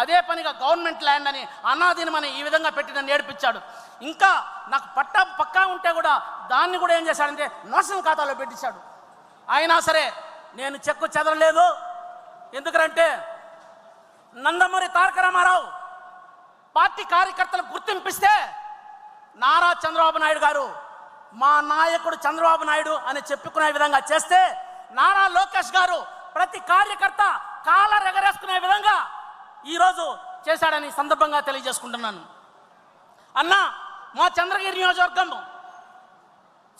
అదే పనిగా government land అని అనాధీనమని ఈ విధంగా పెట్టి నన్ను ఏడిపించాడు. ఇంకా నాకు పట్టా పక్కా ఉంటే కూడా దాన్ని కూడా ఏం చేశాడంటే నర్సింగ్ ఖాతాలో పెట్టించాడు. అయినా సరే నేను చెక్కు చెదరలేదు. ఎందుకంటే నందమూరి తారక రామారావు పార్టీ కార్యకర్తలు గుర్తింపిస్తే నారా చంద్రబాబు నాయుడు గారు మా నాయకుడు చంద్రబాబు నాయుడు అని చెప్పుకునే విధంగా చేస్తే నారా లోకేష్ గారు ప్రతి కార్యకర్త కాలర్ ఎగరేసుకునే విధంగా ఈరోజు చేశాడని సందర్భంగా తెలియజేసుకుంటున్నాను. అన్న మా చంద్రగిరి నియోజకవర్గం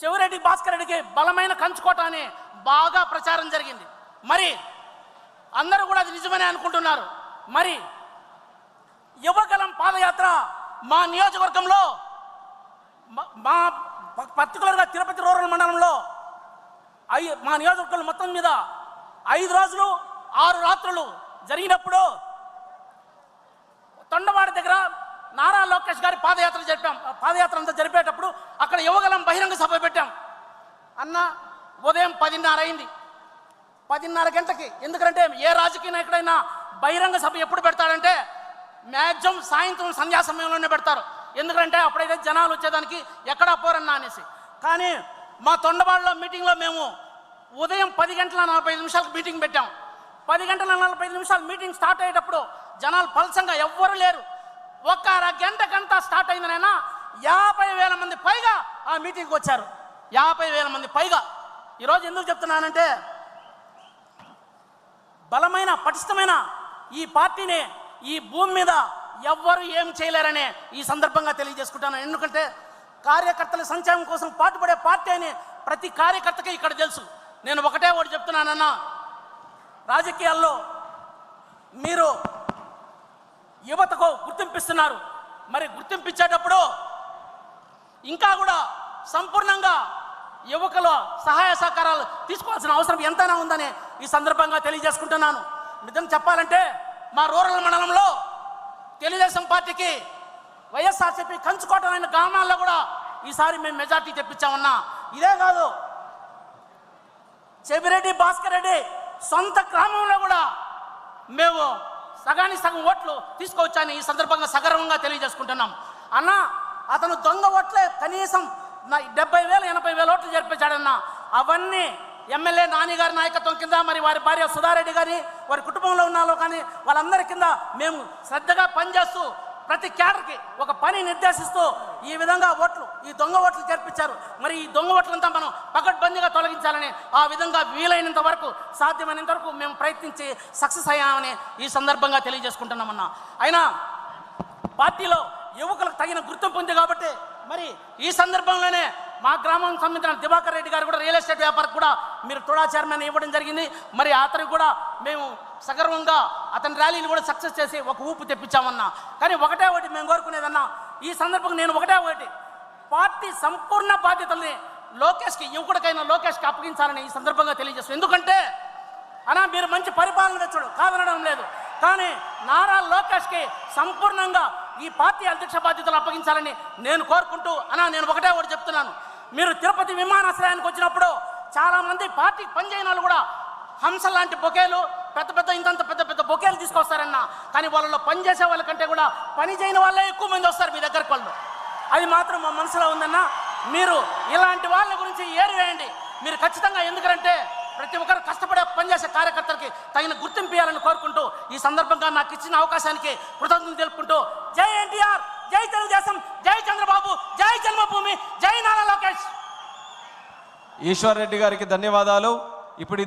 చెవిరెడ్డి భాస్కర్ రెడ్డికి బలమైన కంచుకోట అని బాగా ప్రచారం జరిగింది. మరి అందరూ కూడా అది నిజమని అనుకుంటున్నారు. మరి యువగలం పాదయాత్ర మా నియోజకవర్గంలో మా- పర్టికులర్గా తిరుపతి రూరల్ మండలంలో మా నియోజకవర్గం మొత్తం మీద ఐదు రోజులు ఆరు రాత్రులు జరిగినప్పుడు తొండవాడి దగ్గర నారా లోకేష్ గారి పాదయాత్ర జరిపాం. పాదయాత్ర అంతా జరిపేటప్పుడు అక్కడ యువగలం బహిరంగ సభ పెట్టాం. అన్న ఉదయం పదిన్నర అయింది. పదిన్నర గంటకి ఎందుకంటే ఏ రాజకీయ నాయకుడైనా బహిరంగ సభ ఎప్పుడు పెడతాడంటే మ్యాక్సిమం సాయంత్రం సంధ్యా సమయంలోనే పెడతారు. ఎందుకంటే అప్పుడైతే జనాలు వచ్చేదానికి ఎక్కడా పోరన్నా అనేసి. కానీ మా తొండవాడలో మీటింగ్లో మేము ఉదయం పది గంటల నలభై నిమిషాలకు మీటింగ్ పెట్టాం. పది గంటల నలభై ఐదు నిమిషాలు మీటింగ్ స్టార్ట్ అయ్యేటప్పుడు జనాలు పలసంగా ఎవ్వరు లేరు. ఒక్క అర గంట గంట స్టార్ట్ అయిందనైనా యాభై వేల మంది పైగా ఆ మీటింగ్కి వచ్చారు. యాభై వేల మంది పైగా. ఈరోజు ఎందుకు చెప్తున్నానంటే బలమైన పటిష్టమైన ఈ పార్టీని ఈ భూమి మీద ఎవ్వరు ఏం చేయలేరనే ఈ సందర్భంగా తెలియజేసుకుంటాను. ఎందుకంటే కార్యకర్తల సంక్షేమం కోసం పాటుపడే పార్టీ అని ప్రతి కార్యకర్తకి ఇక్కడ తెలుసు. నేను ఒకటే ఒకటి చెప్తున్నానన్నా రాజకీయాల్లో మీరు యువతకు గుర్తింపిస్తున్నారు. మరి గుర్తింపించేటప్పుడు ఇంకా కూడా సంపూర్ణంగా యువకుల సహాయ సహకారాలు తీసుకోవాల్సిన అవసరం ఎంతైనా ఉందని ఈ సందర్భంగా తెలియజేసుకుంటున్నాను. నిజం చెప్పాలంటే మా రూరల్ మండలంలో తెలుగుదేశం పార్టీకి వైఎస్ఆర్సీపీ కంచుకోవటం అయిన గ్రామాల్లో కూడా ఈసారి మేము మెజార్టీ తెప్పించామన్నా. ఇదే కాదు చెబిరెడ్డి భాస్కర్ రెడ్డి సొంత గ్రామంలో కూడా మేము సగానికి సగం ఓట్లు తీసుకోవచ్చని ఈ సందర్భంగా సగర్వంగా తెలియజేసుకుంటున్నాం. అన్న అతను దొంగ ఓట్లే కనీసం డెబ్బై వేలు ఎనభై వేల ఓట్లు జరిపించాడన్న అవన్నీ ఎమ్మెల్యే నాని గారి నాయకత్వం కింద మరి వారి భార్య సుధారెడ్డి గారి వారి కుటుంబంలో ఉన్నాలో కానీ వాళ్ళందరి కింద మేము శ్రద్ధగా పనిచేస్తూ ప్రతి క్యాడర్కి ఒక పని నిర్దేశిస్తూ ఈ విధంగా ఓట్లు ఈ దొంగ ఓట్లు జరిపించారు. మరి ఈ దొంగ ఓట్లంతా మనం ఇబ్బందిగా తొలగించాలని ఆ విధంగా వీలైనంత వరకు సాధ్యమైనంత వరకు మేము ప్రయత్నించి సక్సెస్ అయ్యామని ఈ సందర్భంగా తెలియజేసుకుంటున్నామన్నా. అయినా పార్టీలో యువకులకు తగిన గుర్తింపు ఉంది కాబట్టి మరి ఈ సందర్భంలోనే మా గ్రామం సంబంధించిన దివాకర్ రెడ్డి గారు కూడా రియల్ ఎస్టేట్ వ్యాపారం కూడా మీరు తుడా చైర్మన్ ఇవ్వడం జరిగింది. మరి అతనికి కూడా మేము సగర్వంగా అతని ర్యాలీని కూడా సక్సెస్ చేసి ఒక ఊపు తెప్పించామన్నా. కానీ ఒకటే ఒకటి మేము కోరుకునేదన్నా ఈ సందర్భంగా నేను ఒకటే ఒకటి పార్టీ సంపూర్ణ బాధ్యతల్ని లోకేష్కి యువకుడికైనా లోకేష్కి అప్పగించాలని ఈ సందర్భంగా తెలియజేస్తాను ఎందుకంటే అనా మీరు మంచి పరిపాలన తెచ్చుడు కాదనడం లేదు. కానీ నారా లోకేష్కి సంపూర్ణంగా ఈ పార్టీ అధ్యక్ష బాధ్యతలు అప్పగించాలని నేను కోరుకుంటూ అనా నేను ఒకటే ఒకటి చెప్తున్నాను. మీరు తిరుపతి విమానాశ్రయానికి వచ్చినప్పుడు చాలామంది పార్టీ పనిచేయని వాళ్ళు కూడా హంస లాంటి బొకేలు పెద్ద పెద్ద ఇంతంత పెద్ద పెద్ద బొకేలు తీసుకొస్తారన్న. కానీ వాళ్ళలో పనిచేసే వాళ్ళకంటే కూడా పని చేయని వాళ్ళే ఎక్కువ మంది వస్తారు మీ దగ్గరకు వాళ్ళు. అది మాత్రం మా మనసులో ఉందన్నా. మీరు ఇలాంటి వాళ్ళ గురించి ఏరివేయండి. మీరు ఖచ్చితంగా ఎందుకంటే ప్రతి ఒక్కరు కష్టపడే పనిచేసే కార్యకర్తలకి తగిన గుర్తింపు ఇవ్వాలని కోరుకుంటూ ఈ సందర్భంగా నాకు ఇచ్చిన అవకాశానికి కృతజ్ఞతలు తెలుపుకుంటూ జై ఎన్టీఆర్ జై తెలుగుదేశం జై చంద్రబాబు జై జన్మభూమి జై నారా లోకేష్. ఈశ్వర్ రెడ్డి గారికి ధన్యవాదాలు. ఇప్పుడు